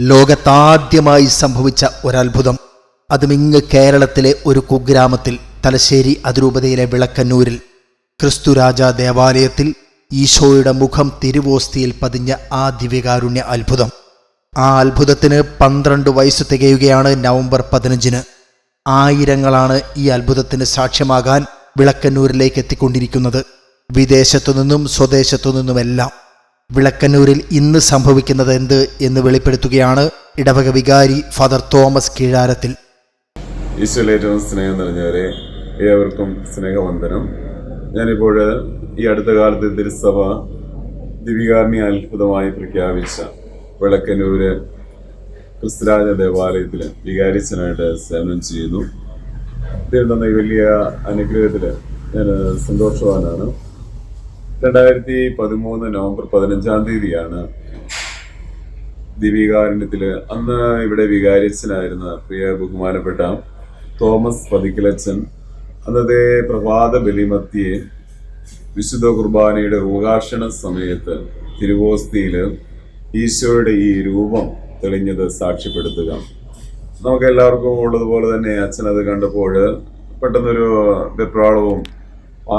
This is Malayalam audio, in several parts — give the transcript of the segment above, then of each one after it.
ലോകത്താദ്യമായി സംഭവിച്ച ഒരത്ഭുതം. അതും ഇങ്ങ് കേരളത്തിലെ ഒരു കുഗ്രാമത്തിൽ തലശ്ശേരി അതിരൂപതയിലെ വിളക്കന്നൂരിൽ. ക്രിസ്തുരാജ ദേവാലയത്തിൽ ഈശോയുടെ മുഖം തിരുവോസ്തിയിൽ പതിഞ്ഞ ആ ദിവ്യകാരുണ്യ അത്ഭുതം. ആ അത്ഭുതത്തിന് പന്ത്രണ്ട് വയസ്സ് തികയുകയാണ് നവംബർ പതിനഞ്ചിന്. ആയിരങ്ങളാണ് ഈ അത്ഭുതത്തിന് സാക്ഷ്യമാകാൻ വിളക്കന്നൂരിലേക്ക് എത്തിക്കൊണ്ടിരിക്കുന്നത്. വിദേശത്തു നിന്നും സ്വദേശത്തു നിന്നുമെല്ലാം. വിളക്കന്നൂരിൽ ഇന്ന് സംഭവിക്കുന്നത് എന്ത് എന്ന് വെളിപ്പെടുത്തുകയാണ് ഇടവക വികാരി ഫാദർ തോമസ് കീഴാരത്തിൽ. ഈശോയിൽ ഏറ്റവും സ്നേഹം നിറഞ്ഞവരെ ഏവർക്കും സ്നേഹവന്ദനം. ഞാനിപ്പോൾ ഈ അടുത്ത കാലത്ത് തിരുസഭ ദിവികാരണി അത്ഭുതമായി പ്രഖ്യാപിച്ച വിളക്കന്നൂര് ക്രിസ്തുരാജ ദേവാലയത്തിൽ വികാരിച്ചനായിട്ട് സേവനം ചെയ്യുന്നു. ദൈവം തന്ന വലിയ അനുഗ്രഹത്തിൽ ഞാൻ സന്തോഷവാനാണ്. രണ്ടായിരത്തി പതിമൂന്ന് നവംബർ പതിനഞ്ചാം തീയതിയാണ് ദിവികാരുണ്യത്തിൽ അന്ന് ഇവിടെ വികാരിച്ചനായിരുന്ന പ്രിയ ബഹുമാനപ്പെട്ട തോമസ് പതിക്കലച്ചൻ അന്നത്തെ പ്രഭാത ബലിമത്തിയെ വിശുദ്ധ കുർബാനയുടെ റൂഹാഷണ സമയത്ത് തിരുവോസ്തിയിൽ ഈശോയുടെ ഈ രൂപം തെളിഞ്ഞത് സാക്ഷ്യപ്പെടുത്തുക. നമുക്ക് എല്ലാവർക്കും ഉള്ളതുപോലെ തന്നെ അച്ഛൻ അത് കണ്ടപ്പോൾ പെട്ടെന്നൊരു വെപ്രാളവും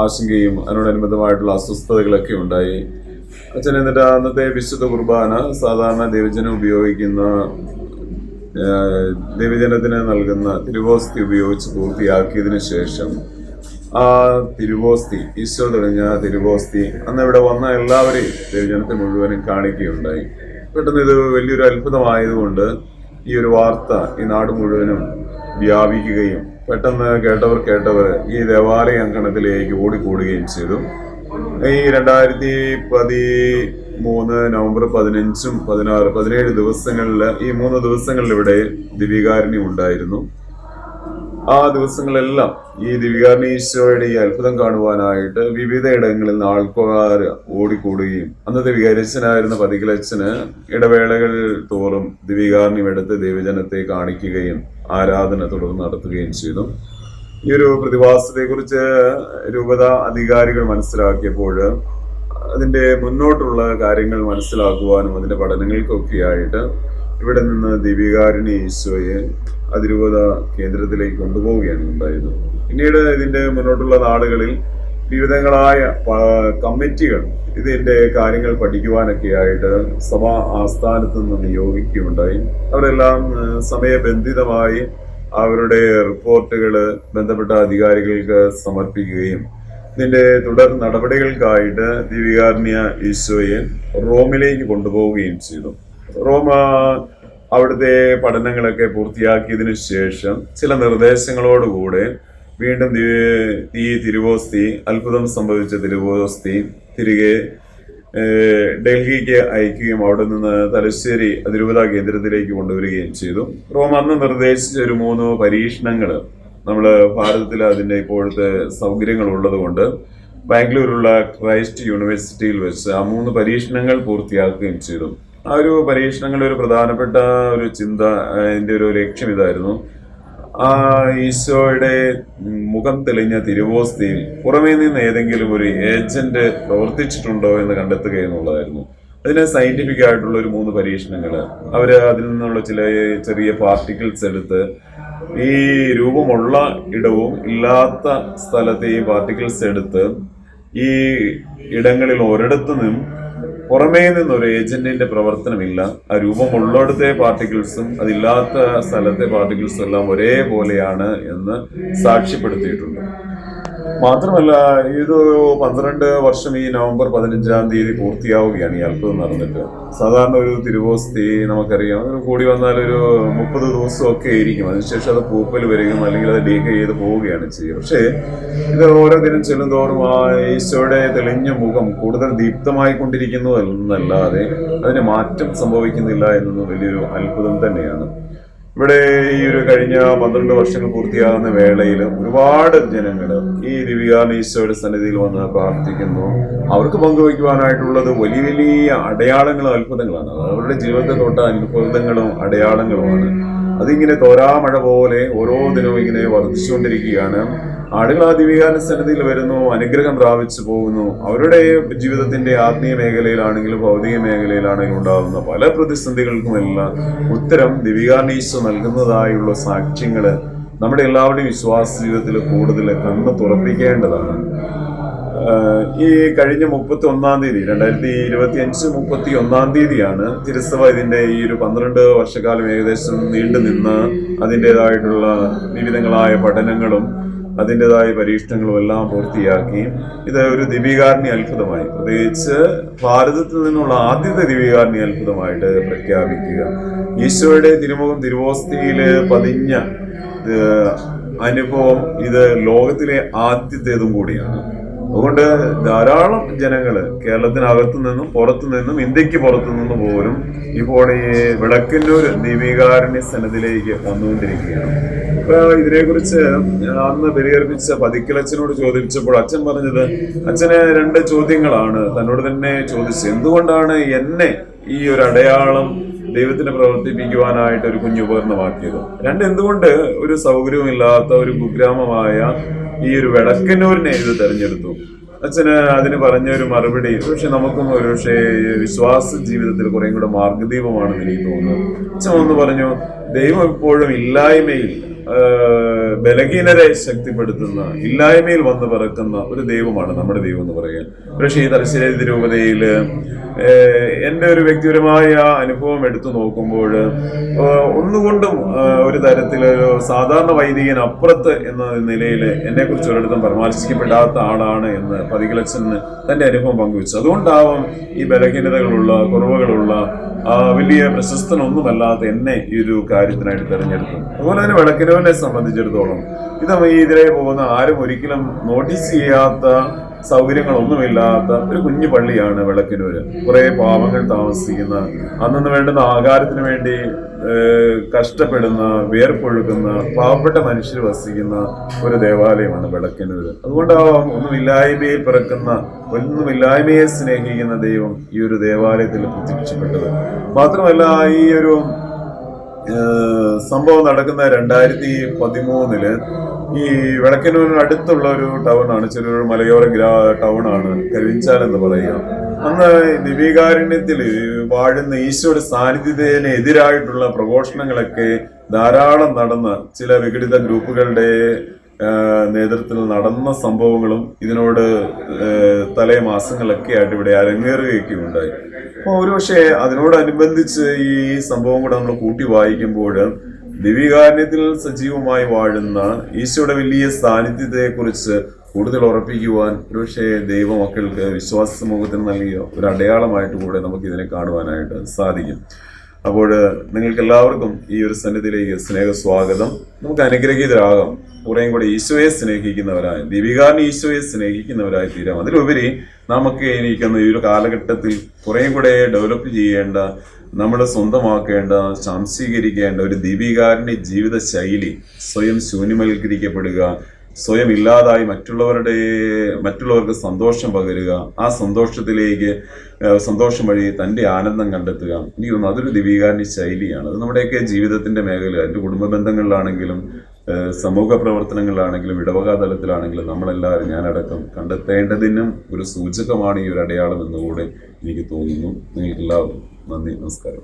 ആശങ്കയും അതിനോടനുബന്ധമായിട്ടുള്ള അസ്വസ്ഥതകളൊക്കെ ഉണ്ടായി. അച്ഛൻ എന്നിട്ട് അന്നത്തെ വിശുദ്ധ കുർബാന സാധാരണ ദൈവജനം ഉപയോഗിക്കുന്ന ദൈവജനത്തിന് നൽകുന്ന തിരുവോസ്തി ഉപയോഗിച്ച് പൂർത്തിയാക്കിയതിനു ശേഷം ആ തിരുവോസ്തി ഈശോ തെളിഞ്ഞ തിരുവോസ്തി അന്ന് ഇവിടെ വന്ന എല്ലാവരെയും ദൈവജനത്തെ മുഴുവനും കാണിക്കുകയുണ്ടായി. പെട്ടെന്ന് ഇത് വലിയൊരു അത്ഭുതമായതുകൊണ്ട് ഈ ഒരു വാർത്ത ഈ നാട് മുഴുവനും വ്യാപിക്കുകയും പെട്ടെന്ന് കേട്ടവർ കേട്ടവർ ഈ ദേവാലയ അങ്കണത്തിലേക്ക് ഓടിക്കൂടുകയും ചെയ്തു. ഈ രണ്ടായിരത്തി പതിമൂന്ന് നവംബർ പതിനഞ്ചും പതിനാറ് പതിനേഴ് ദിവസങ്ങളിൽ ഈ മൂന്ന് ദിവസങ്ങളിൽ ഇവിടെ ദിവ്യകാരുണ്യം ഉണ്ടായിരുന്നു. ആ ദിവസങ്ങളെല്ലാം ഈ ദിവികാരിണി ഈശോയുടെ ഈ അത്ഭുതം കാണുവാനായിട്ട് വിവിധ ഇടങ്ങളിൽ നിന്ന് ആൾക്കാർ ഓടിക്കൂടുകയും അന്നത്തെ വികാരിച്ചനായിരുന്ന പതികലച്ചന് ഇടവേളകൾ തോറും ദിവ്യകാരുണ്യം എടുത്ത് ദൈവജനത്തെ കാണിക്കുകയും ആരാധന തുടർന്ന് നടത്തുകയും ചെയ്തു. ഈ ഒരു പ്രതിഭാസത്തെക്കുറിച്ച് രൂപത അധികാരികൾ മനസ്സിലാക്കിയപ്പോൾ അതിന്റെ മുന്നോട്ടുള്ള കാര്യങ്ങൾ മനസ്സിലാക്കുവാനും അതിന്റെ പഠനങ്ങൾക്കൊക്കെയായിട്ട് ഇവിടെ നിന്ന് ദീപികാരുണി ഈശോയെ അതിരൂപത കേന്ദ്രത്തിലേക്ക് കൊണ്ടുപോവുകയാണ് ഉണ്ടായത്. പിന്നീട് ഇതിന്റെ മുന്നോട്ടുള്ള നാളുകളിൽ വിവിധങ്ങളായ കമ്മിറ്റികൾ ഇതിന്റെ കാര്യങ്ങൾ പഠിക്കുവാനൊക്കെ ആയിട്ട് സഭാ ആസ്ഥാനത്ത് നിന്ന് നിയോഗിക്കുകയുണ്ടായി. അവരെല്ലാം സമയബന്ധിതമായി അവരുടെ റിപ്പോർട്ടുകൾ ബന്ധപ്പെട്ട അധികാരികൾക്ക് സമർപ്പിക്കുകയും ഇതിന്റെ തുടർ നടപടികൾക്കായിട്ട് ദിവ്യകാരുണ്യ ഈശോയെ റോമിലേക്ക് കൊണ്ടുപോവുകയും ചെയ്തു. റോമ അവിടുത്തെ പഠനങ്ങളൊക്കെ പൂർത്തിയാക്കിയതിനു ശേഷം ചില നിർദ്ദേശങ്ങളോടുകൂടെ വീണ്ടും ഈ തിരുവോസ്തി അത്ഭുതം സംഭവിച്ച തിരുവോസ്തി തിരികെ ഡൽഹിക്ക് അയക്കുകയും അവിടെ നിന്ന് തലശ്ശേരി അതിരൂപത കേന്ദ്രത്തിലേക്ക് കൊണ്ടുവരികയും ചെയ്തു. റോം അന്ന് നിർദ്ദേശിച്ച ഒരു മൂന്ന് പരീക്ഷണങ്ങൾ നമ്മൾ ഭാരതത്തിൽ അതിന്റെ ഇപ്പോഴത്തെ സൗകര്യങ്ങൾ ഉള്ളതുകൊണ്ട് ബാംഗ്ലൂരുള്ള ക്രൈസ്റ്റ് യൂണിവേഴ്സിറ്റിയിൽ വെച്ച് ആ മൂന്ന് പരീക്ഷണങ്ങൾ പൂർത്തിയാക്കുകയും ചെയ്തു. ആ ഒരു പരീക്ഷണങ്ങളുടെ ഒരു പ്രധാനപ്പെട്ട ഒരു ചിന്ത അതിന്റെ ഒരു ലക്ഷ്യം ഇതായിരുന്നു. ആ ഈശോയുടെ മുഖം തെളിഞ്ഞ തിരുവോസ്തിയിൽ പുറമേ നിന്ന് ഏതെങ്കിലും ഒരു ഏജന്റ് പ്രവർത്തിച്ചിട്ടുണ്ടോ എന്ന് കണ്ടെത്തുക എന്നുള്ളതായിരുന്നു. അതിന് സയന്റിഫിക് ആയിട്ടുള്ള ഒരു മൂന്ന് പരീക്ഷണങ്ങൾ അവർ അതിൽ നിന്നുള്ള ചില ചെറിയ പാർട്ടിക്കിൾസ് എടുത്ത് ഈ രൂപമുള്ള ഇടവും ഇല്ലാത്ത സ്ഥലത്തെ ഈ പാർട്ടിക്കിൾസ് എടുത്ത് ഈ ഇടങ്ങളിൽ ഒരിടത്തു നിന്നും പുറമേ നിന്ന് ഒരു ഏജന്റിന്റെ പ്രവർത്തനമില്ല. ആ രൂപം ഉള്ളിടത്തെ പാർട്ടിക്കിൾസും അതില്ലാത്ത സ്ഥലത്തെ പാർട്ടിക്കിൾസും എല്ലാം ഒരേപോലെയാണ് എന്ന് സാക്ഷ്യപ്പെടുത്തിയിട്ടുണ്ട്. മാത്രമല്ല ഇത് പന്ത്രണ്ട് വർഷം ഈ നവംബർ പതിനഞ്ചാം തീയതി പൂർത്തിയാവുകയാണ് ഈ അത്ഭുതം നടന്നിട്ട്. സാധാരണ ഒരു തിരുവോസ്തി നമുക്കറിയാം. ഒരു കൂടി വന്നാൽ ഒരു മുപ്പത് ദിവസമൊക്കെ ആയിരിക്കും. അതിനുശേഷം അത് പൂപ്പൽ വരികയും അല്ലെങ്കിൽ അത് ഡീക്ക് ചെയ്ത് പോവുകയാണ് ചെയ്യുക. പക്ഷേ ഇത് ഓരോ ദിനം ചെല്ലുന്തോറും ആ ഈശോയുടെ തെളിഞ്ഞ മുഖം കൂടുതൽ ദീപ്തമായി കൊണ്ടിരിക്കുന്നു എന്നല്ലാതെ അതിന് മാറ്റം സംഭവിക്കുന്നില്ല എന്നത് വലിയൊരു അത്ഭുതം തന്നെയാണ്. ഇവിടെ ഈ ഒരു കഴിഞ്ഞ പന്ത്രണ്ട് വർഷങ്ങൾ പൂർത്തിയാകുന്ന വേളയിൽ ഒരുപാട് ജനങ്ങൾ ഈ ദിവ്യാന ഈശോയുടെ സന്നിധിയിൽ വന്ന് പ്രാർത്ഥിക്കുന്നു. അവർക്ക് പങ്കുവയ്ക്കുവാനായിട്ടുള്ളത് വലിയ വലിയ അടയാളങ്ങളും അത്ഭുതങ്ങളാണ്. അത് അവരുടെ ജീവിതത്തെ തൊട്ട അത്ഭുതങ്ങളും അടയാളങ്ങളുമാണ്. അതിങ്ങനെ തോരാമഴ പോലെ ഓരോ ദിനവും ഇങ്ങനെ വർദ്ധിച്ചുകൊണ്ടിരിക്കുകയാണ്. ആളുകൾ ആ ദിവ്യാനുസന്നതിയിൽ വരുന്നു അനുഗ്രഹം പ്രാപിച്ചു പോകുന്നു. അവരുടെ ജീവിതത്തിന്റെ ആത്മീയ മേഖലയിലാണെങ്കിലും ഭൗതിക മേഖലയിലാണെങ്കിലും ഉണ്ടാകുന്ന പല പ്രതിസന്ധികൾക്കുമെല്ലാം ഉത്തരം ദിവ്യകാരണീശോ നൽകുന്നതായുള്ള സാക്ഷ്യങ്ങൾ നമ്മുടെ എല്ലാവരുടെയും വിശ്വാസ ജീവിതത്തിൽ കൂടുതൽ കണ്ണ് തുറപ്പിക്കേണ്ടതാണ്. ഈ കഴിഞ്ഞ മുപ്പത്തി ഒന്നാം തീയതി രണ്ടായിരത്തി ഇരുപത്തി അഞ്ച് മുപ്പത്തി ഒന്നാം തീയതിയാണ് തിരുസഭ ഇതിന്റെ ഈ ഒരു പന്ത്രണ്ട് വർഷക്കാലം ഏകദേശം നീണ്ടു നിന്ന് അതിന്റെതായിട്ടുള്ള വിവിധങ്ങളായ പഠനങ്ങളും അതിന്റെതായ പരീക്ഷണങ്ങളും എല്ലാം പൂർത്തിയാക്കിയും ഇത് ഒരു ദിവികാരണി അത്ഭുതമായി. പ്രത്യേകിച്ച് ഭാരതത്തിൽ നിന്നുള്ള ആദ്യത്തെ ദിവികാരണി അത്ഭുതമായിട്ട് പ്രഖ്യാപിക്കുക. ഈശോയുടെ തിരുമുഖം തിരുവോസ്തിയിൽ പതിഞ്ഞ അനുഭവം ഇത് ലോകത്തിലെ ആദ്യത്തേതും കൂടിയാണ്. അതുകൊണ്ട് ധാരാളം ജനങ്ങൾ കേരളത്തിനകത്തു നിന്നും പുറത്തു നിന്നും ഇന്ത്യയ്ക്ക് പുറത്തു നിന്നും പോലും ഇപ്പോൾ ഈ വിളക്കന്നൂർ ദീപികാരുണ്യ സന്നദ്ധിയിലേക്ക് വന്നുകൊണ്ടിരിക്കുകയാണ്. ഇപ്പൊ ഇതിനെക്കുറിച്ച് അന്ന് പരിഹരിപ്പിച്ച പതിക്കിളച്ചനോട് ചോദിച്ചപ്പോൾ അച്ഛൻ പറഞ്ഞത് അച്ഛന് രണ്ട് ചോദ്യങ്ങളാണ്. തന്നോട് തന്നെ ചോദിച്ചത് എന്തുകൊണ്ടാണ് എന്നെ ഈ ഒരു അടയാളം ദൈവത്തിന് പ്രവർത്തിപ്പിക്കുവാനായിട്ട് ഒരു കുഞ്ഞു ഉപകരണമാക്കിയത്. രണ്ട് എന്തുകൊണ്ട് ഒരു സൗകര്യമില്ലാത്ത ഒരു കുഗ്രാമമായ ഈ ഒരു വിളക്കന്നൂരിനെ ഇത് തെരഞ്ഞെടുത്തു? അച്ഛന് അതിന് പറഞ്ഞ ഒരു മറുപടി പക്ഷെ നമുക്കും ഒരു പക്ഷേ വിശ്വാസ ജീവിതത്തിൽ കുറേ കൂടെ മാർഗദീപമാണെന്ന് എനിക്ക് തോന്നുന്നു. അച്ഛൻ ഒന്ന് പറഞ്ഞു ദൈവം എപ്പോഴും ഇല്ലായ്മയിൽ ബലഹീനരെ ശക്തിപ്പെടുത്തുന്ന ഇല്ലായ്മയിൽ വന്ന് പിറക്കുന്ന ഒരു ദൈവമാണ് നമ്മുടെ ദൈവം എന്ന് പറയുക പക്ഷേ ഈ തലശ്ശേരി രൂപതയിൽ ഏഹ്, എന്റെ ഒരു വ്യക്തിപരമായ അനുഭവം എടുത്തു നോക്കുമ്പോൾ ഒന്നുകൊണ്ടും ഒരു തരത്തിലൊരു സാധാരണ വൈദികൻ അപ്പുറത്ത് എന്ന നിലയിൽ എന്നെ കുറിച്ച് ഒരിടത്തും പരാമർശിക്കപ്പെടാത്ത ആളാണ് എന്ന് പതികലച്ചന് തന്റെ അനുഭവം പങ്കുവച്ചു. അതുകൊണ്ടാവാം ഈ ബലഹീനതകളുള്ള കുറവുകളുള്ള വലിയ പ്രശസ്തനൊന്നുമല്ലാത്ത എന്നെ ഈ ഒരു കാര്യത്തിനായിട്ട് തിരഞ്ഞെടുത്തു അതുപോലെ തന്നെ വിളക്കിനവനെ സംബന്ധിച്ചിടത്തോളം ഇത് ഈ ഇതിലേ പോകുന്ന ആരും ഒരിക്കലും നോട്ടീസ് ചെയ്യാത്ത സൗകര്യങ്ങളൊന്നുമില്ലാത്ത ഒരു കുഞ്ഞു പള്ളിയാണ് വിളക്കിനൂര് കുറെ പാവങ്ങൾ താമസിക്കുന്ന അന്നു വേണ്ടുന്ന ആഹാരത്തിന് വേണ്ടി കഷ്ടപ്പെടുന്ന വേർപ്പൊഴുകുന്ന പാവപ്പെട്ട മനുഷ്യർ വസിക്കുന്ന ഒരു ദേവാലയമാണ് വിളക്കിനൂര് അതുകൊണ്ടാവാം ഒന്നുമില്ലായ്മയെ പിറക്കുന്ന ഒന്നുമില്ലായ്മയെ സ്നേഹിക്കുന്ന ദൈവം ഈ ഒരു ദേവാലയത്തിൽ പ്രത്യക്ഷപ്പെട്ടത്. മാത്രമല്ല ഈ ഒരു സംഭവം നടക്കുന്ന രണ്ടായിരത്തി പതിമൂന്നിൽ ഈ വിളക്കന്നൂരിന് അടുത്തുള്ള ഒരു ടൗൺ ആണ് ചെറിയൊരു മലയോര ഗ്രാ ടൗൺ ആണ് കരുവിഞ്ചാൽ എന്ന് പറയുക. അന്ന് ദിവ്യകാരുണ്യത്തിൽ വാഴുന്ന ഈശോയുടെ സാന്നിധ്യത്തിന് എതിരായിട്ടുള്ള പ്രഘോഷണങ്ങളൊക്കെ ധാരാളം നടന്ന ചില വിഘടിത ഗ്രൂപ്പുകളുടെ നേതൃത്വത്തിൽ നടന്ന സംഭവങ്ങളും ഇതിനോട് തലേ മാസങ്ങളൊക്കെ ആയിട്ട് ഇവിടെ അരങ്ങേറുകയൊക്കെ ഉണ്ടായി. അപ്പോൾ ഒരുപക്ഷെ അതിനോടനുബന്ധിച്ച് ഈ സംഭവം കൂടെ നമ്മൾ കൂട്ടി വായിക്കുമ്പോൾ ദിവ്യകാരുണ്യത്തിൽ സജീവമായി വാഴുന്ന ഈശോയുടെ വലിയ സാന്നിധ്യത്തെക്കുറിച്ച് കൂടുതൽ ഉറപ്പിക്കുവാൻ ഒരുപക്ഷെ ദൈവമക്കൾക്ക് വിശ്വാസ സമൂഹത്തിന് നൽകിയ ഒരു അടയാളമായിട്ട് കൂടെ നമുക്ക് ഇതിനെ കാണുവാനായിട്ട് സാധിക്കും. അപ്പോൾ നിങ്ങൾക്ക് എല്ലാവർക്കും ഈ ഒരു സന്നിധിയിലേക്ക് സ്നേഹ സ്വാഗതം നമുക്ക് അനുഗ്രഹീതരാകാം. കുറേയും കൂടെ ഈശോയെ സ്നേഹിക്കുന്നവരായി ദീപികാരനെ ഈശോയെ സ്നേഹിക്കുന്നവരായി തീരാം. അതിലുപരി നമുക്ക് ഇരിക്കുന്ന ഈ ഒരു കാലഘട്ടത്തിൽ കുറേയും കൂടെ ഡെവലപ്പ് ചെയ്യേണ്ട നമ്മൾ സ്വന്തമാക്കേണ്ട സംശീകരിക്കേണ്ട ഒരു ദീപികാരന്റെ ജീവിത ശൈലി സ്വയം ശൂന്യമൽക്കരിക്കപ്പെടുക സ്വയം ഇല്ലാതായി മറ്റുള്ളവരുടെ മറ്റുള്ളവർക്ക് സന്തോഷം പകരുക ആ സന്തോഷത്തിലേക്ക് സന്തോഷം വഴി തന്റെ ആനന്ദം കണ്ടെത്തുക. എനിക്ക് തോന്നുന്നു അതൊരു ദിവീകാരന്റെ ശൈലിയാണ്. അത് നമ്മുടെയൊക്കെ ജീവിതത്തിന്റെ മേഖല എന്റെ കുടുംബ ബന്ധങ്ങളിലാണെങ്കിലും സമൂഹ പ്രവർത്തനങ്ങളിലാണെങ്കിലും ഇടവക തലത്തിലാണെങ്കിലും നമ്മളെല്ലാവരും ഞാനടക്കം കണ്ടെത്തേണ്ടതിനും ഒരു സൂചകമാണ് ഈ ഒരു അടയാളം എന്നുകൂടെ എനിക്ക് തോന്നുന്നു. നിങ്ങൾക്ക് എല്ലാവർക്കും നന്ദി നമസ്കാരം.